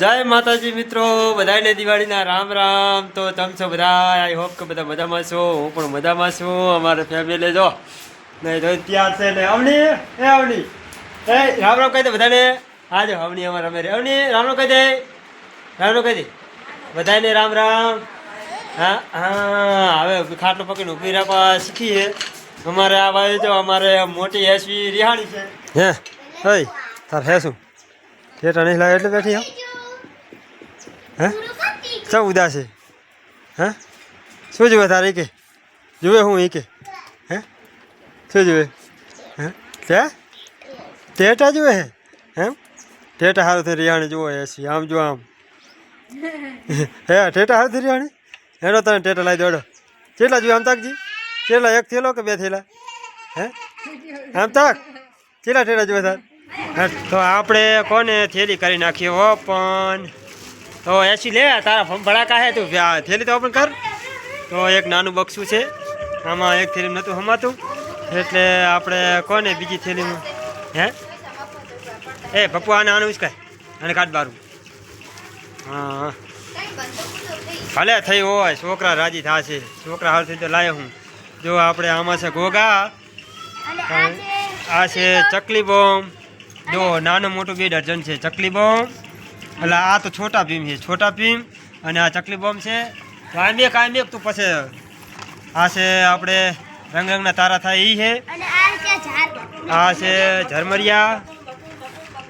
જય માતાજી મિત્રો બધાને દિવાળીના રામ રામ. તો તમે છો બધા આઈ હોપ કે બધા મજામાં છો, હું પણ મજામાં છું. અમારે ફેમિલી જો નહીં તો ત્યાં છે ને અવની, એ અવની. એ રામ રામ કહી દે બધાને. હા જો અવની અમારે અમે અવની, રામ રામ કહી દે. રામ રામ કહી દે. બધાને રામ રામ. હા હા, હવે ખાટલો પકડીને ઊભી રાખવા શીખીએ. અમારે આ ભાઈ જો અમારે મોટી એસવી રિહાણી છે. હે, હઈ, તાર હે શું? ઠેઠા નહીં લાગે એટલે બેઠી હે. ચા ઉદાસ છે? હે? શું જુએ તારે કે? જુએ હું એ કે? હે? શું જુએ? હે? તે? ટેટા જુએ હે? એમ? ટેટા સારું થઈ રિયાણી જુઓ એસી આમ જો આમ. હે ટેટા સારું થઈ રિયાણી? હેડો તને ટેટા લાવી દોડો કેટલા જુએ આમ તાકજી કેટલા એક થેલો કે બે થેલા? હે? આમ તાક? કેટલા ટેટા જુએ તાર? હા, તો આપણે કોને થેલી કરી નાખીએ ઓપન. તો એસી લે તારા ભડાકા હે તું. થેલી તો ઓપન કર. તો એક નાનું બક્સું છે. આમાં એક થેલી નહોતું હમાતું. એટલે આપણે કોને બીજી થેલીમાં હે? એ પપ્પુ આને આનું ઉચકાય અને કાઢ બારું. હા. ભલે થઈ હોય છોકરા રાજી થશે. છોકરા હાલથી તો લાયો હું. જો આપણે આમાં છે ગોગા આ છે ચકલી બોમ્બ જો નાનું મોટું બે ડર્જન છે ચકલી બોમ્બ એટલે આ તો છોટા ભીમ છે છોટા ભીમ અને આ ચકલી બોમ્બ છે. કાંઈ એક કાયમ એક તું પછી આ છે આપણે રંગ રંગના તારા થાય એ છે. આ છે ઝરમરિયા.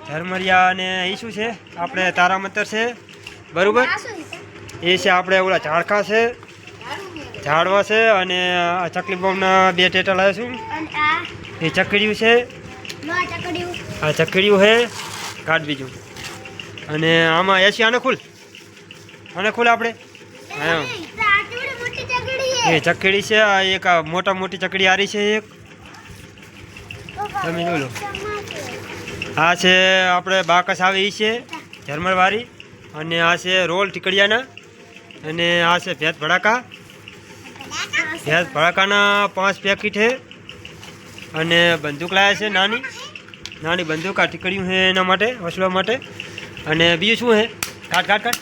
ઝરમરિયા અને એ શું છે? આપણે તારા મંતર છે. બરોબર? એ છે? આપણે ઓલા ઝાડખા છે. ઝાડવા છે અને આ ચકલી બોમ્બના બે ટેટા લાવ્યા છું. એ ચકડીયું છે. આ ચકડીયું. છે. કાઢ બીજું. અને આમાં એસી આને ખુલ. આને ખુલ આપણે. એ ચકડી છે આ એક આ મોટા મોટી ચકડી આરી છે એક. તમે જોઈ લો. આ છે. આપણે બાકસ આવે એ છે ઝરમરવાળી. અને આ છે રોલ ટીકડિયાના. અને આ છે ભેદ ભડાકા. ભેદ ભડાકાના પાંચ પેકેટ છે. અને બંદૂક લાયા છે નાની. નાની બંદૂક આ ટીકડીયું છે એના માટે વસવા માટે. અને બીજું શું છે કાટ કાટ કાટ.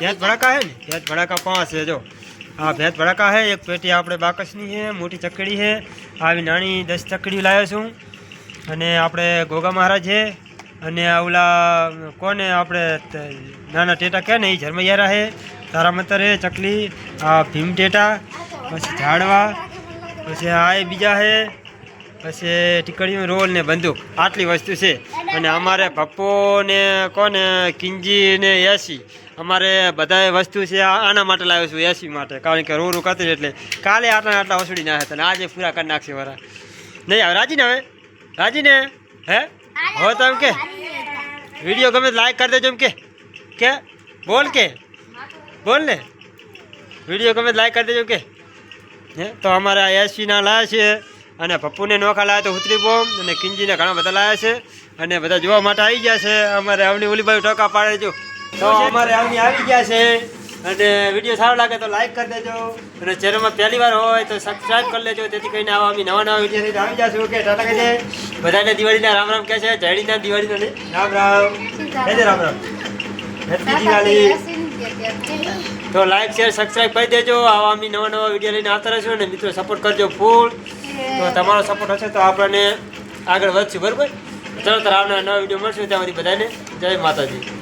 ભેત ભડાકા હે ને? ભેત ભડાકા પાંચ છે જો? આ ભેત ભડાકા હે. એક પેટી આપણે બાકસની છે મોટી ચકડી છે આવી નાની દસ ચકડી લાવ્યો છું. અને આપણે ગોગા મહારાજ છે અને ઓલા કોને આપણે નાના ટેટા કહે ને એ ઝરમૈયારા છે તારા મતર છે ચકલી આ ભીમ ટેટા પછી ઝાડવા પછી આ બીજા છે પછી ટીકડીયું, રોલ ને બંદૂક, આટલી વસ્તુ છે. અને અમારે પપ્પો ને કોને, કિંજી ને એસી. અમારે બધા વસ્તુ છે આના માટે લાવ્યો છું, એસી માટે. કારણ કે રોરું કતરી એટલે કાલે આટલા આટલા વસૂડી ના હતા આજે પૂરા કરી નાખશે વરા. નહીં આવે રાજી ને હવે રાજી ને હે? હો તો એમ કે, વીડિયો ગમે લાઈક કરી દેજો એમ કે. કે? બોલ કે. બોલ ને. વીડિયો ગમે લાઈક કરી દેજો કે. હે? તો અમારે આ એસી ના લાયા છે. અને પપ્પુને નોખા લાયા તો ઉતરી બોમ અને કિંજીને ઘણા બધા લાવ્યા છે. અને બધા જોવા માટે આવી ગયા છે. અમારે અવની ઓલી બાજુ ટોકા પાડે જો તો અમારે અવની આવી ગયા છે. અને વીડિયો સારો લાગે તો લાઈક કરી દેજો. અને ચેનલમાં પહેલી વાર હોય તો સબસ્ક્રાઈબ કરી લેજો. તેથી કરીને આવા અમે નવા નવા વીડિયો લઈને આવી જશું. કે ટાટા કહે છે બધાને દિવાળીના રામ રામ કહે છે જયડીના દિવાળીના નહીં. રામ રામ. કહે છે રામ રામ. હેપી દિવાળી. તો લાઈક શેર સબસ્ક્રાઈબ કરી દેજો. આવા અમે નવા નવા વીડિયો લઈને આવતા રહેશું. અને મિત્રો સપોર્ટ કરજો ફૂલ. તો તમારો સપોર્ટ હશે તો આપણને આગળ વધશે, બરાબર? ચલો, તો આવનારા નવા વીડિયો મળશે. ત્યાં બધી બધાને જય માતાજી.